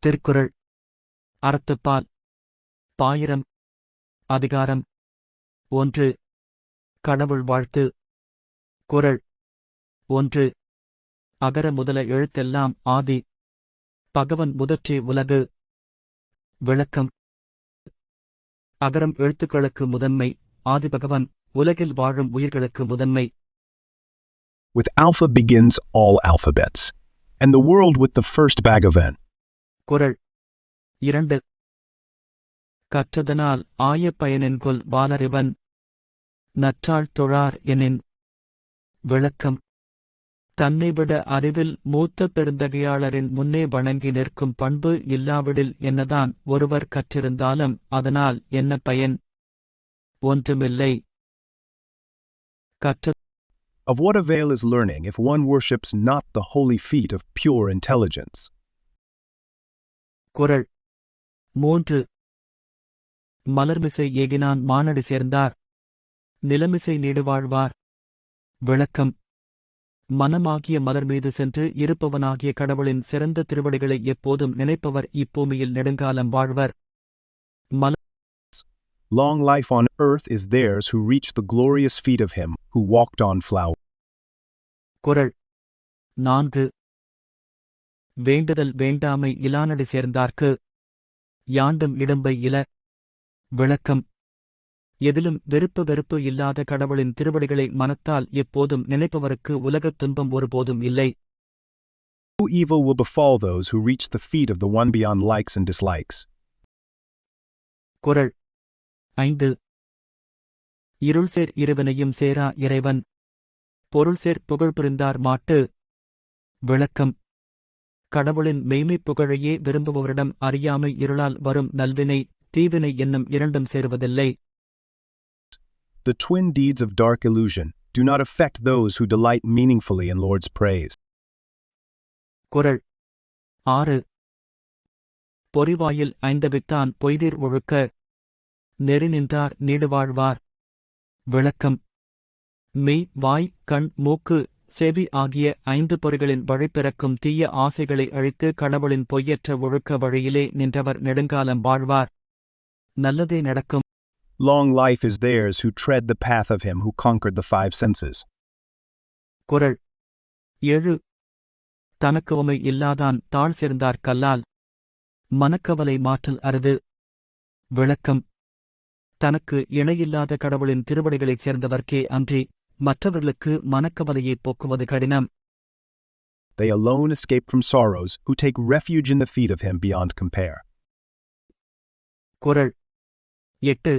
திருக்குறள். அறத்துப்பால். பாயிரம். அதிகாரம். ஒன்று. கடவுள் வாழ்த்து. குறள். ஒன்று. அகர முதல எழுத்தெல்லாம் ஆதி. பகவன் முதற்றே உலகு. விளக்கம். அகரம் எழுத்துக்களுக்கு முதன்மை. ஆதிபகவன் உலகில் வாழும் உயிர்களுக்கு முதன்மை. With alpha begins all alphabets, and the world with the first Bhagavan. குரல். இரண்டு. கற்றதனால் ஆய பயனென்கொல் வாலறிவன் நற்றாள் தொழார் எனின். விளக்கம். தன்னைவிட அறிவில் மூத்த பெருந்தகையாளரின் முன்னே வணங்கி நிற்கும் பண்பு இல்லாவிடில் என்னதான் ஒருவர் கற்றிருந்தாலும் அதனால் என்ன பயன்? ஒன்றுமில்லை. கற்ற Of what avail is learning if one worships not the holy feet of pure intelligence? குறள் மூன்று. மலர்மிசை ஏகினான் மானடி சேர்ந்தார். நிலமிசை நீடுவாழ்வார். விளக்கம். மனமாகிய மலர் மீது சென்று இருப்பவனாகிய கடவுளின் சிறந்த திருவடிகளை எப்போதும் நினைப்பவர் இப்பூமியில் நெடுங்காலம் வாழ்வர். Long life on earth is theirs who reach the glorious feet of him who walked on flower. குறள் நான்கு. வேண்டுதல் வேண்டாமை இலானடி சேர்ந்தார்க்கு. யாண்டும் இடும்பை இல. விளக்கம். எதிலும் வெறுப்பு வெறுப்பு இல்லாத கடவுளின் திருவடிகளை மனத்தால் எப்போதும் நினைப்பவருக்கு உலகத் துன்பம் ஒருபோதும் இல்லை. No evil will befall those who reach the feet of the one beyond likes and dislikes. குறள் ஐந்து. இருள்சேர் இருவனையும் சேரா இறைவன். பொருள்சேர் புகழ் புரிந்தார் மாட்டு. விளக்கம். கடவுளின் மெய்மைப் புகழையே விரும்புபவரிடம் அறியாமை இருளால் வரும் நல்வினை தீவினை என்னும் இரண்டும் சேருவதில்லை. The twin deeds of dark illusion do not affect those who delight meaningfully in Lord's praise. குறள் ஆறு. பொறிவாயில் ஐந்தவித்தான் பொய்தீர் ஒழுக்க. நெறி நின்றார் நீடுவாழ்வார் விளக்கம். மெய் வாய் கண் மூக்கு செவி ஆகிய ஐந்து பொறிகளின் வழிபிறக்கும் தீய ஆசைகளை அழித்து கடவுளின் பொய்யற்ற ஒழுக்க வழியிலே நின்றவர் நெடுங்காலம் வாழ்வார். நல்லதே நடக்கும். Long life is theirs who tread the path of him who conquered the five senses. குறள் ஏழு. தனக்கு உமை இல்லாதான் தாழ் சேர்ந்தார் கல்லால். மனக்கவலை மாற்றல் அருது. விளக்கம். தனக்கு இணையில்லாத கடவுளின் திருவடிகளைச் சேர்ந்தவர்க்கே அன்றி. மற்றவர்களுக்கு மனக்கவலையைப் போக்குவது கடினம். They alone escape from sorrows who take refuge in the feet of him beyond compare. குறள் எட்டு.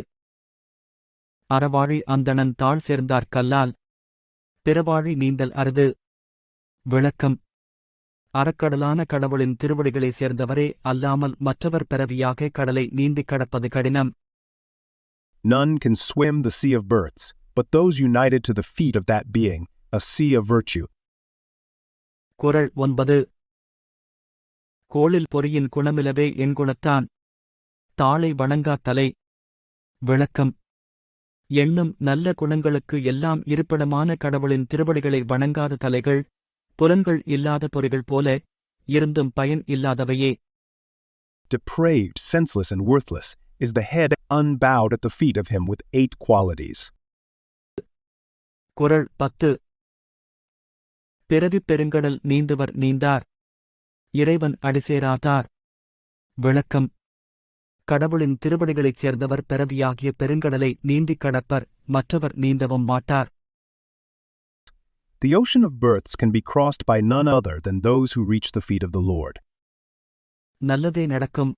அறவாழி அந்தணன் தாழ் சேர்ந்தார் கல்லால். பிறவாழி நீந்தல் அருது. விளக்கம். அறக்கடலான கடவுளின் திருவடிகளைச் சேர்ந்தவரே அல்லாமல் மற்றவர் பிறவியாக கடலை நீந்திக் கடப்பது கடினம். None can swim the sea of births, but those united to the feet of that being, a sea of virtue. குறள் ஒன்பது கோளில் பொறியின் குணமிலவே என் குணத்தான் தாளை வணங்கா தலை விளக்கம் எண்ணும் நல்ல குணங்களுக்கு எல்லாம் இருப்பிடமான கடவுளின் திருவடிகளை வணங்காத தலைகள் புலன்கள் இல்லாத பொறிகள் போல இருந்தும் பயன் இல்லாதவையே Depraved, senseless, and worthless is the head unbowed at the feet of him with eight qualities. குறள் பத்து. பிறவிப் பெருங்கடல் நீந்துவர் நீந்தார். இறைவன் அடிசேராதார். விளக்கம். கடவுளின் திருவடிகளைச் சேர்ந்தவர் பிறவியாகிய பெருங்கடலை நீந்திக் கடப்பர் மற்றவர் நீந்தவும் மாட்டார். The ocean of births can be crossed by none other than those who reach the feet of the Lord. நல்லதே நடக்கும்.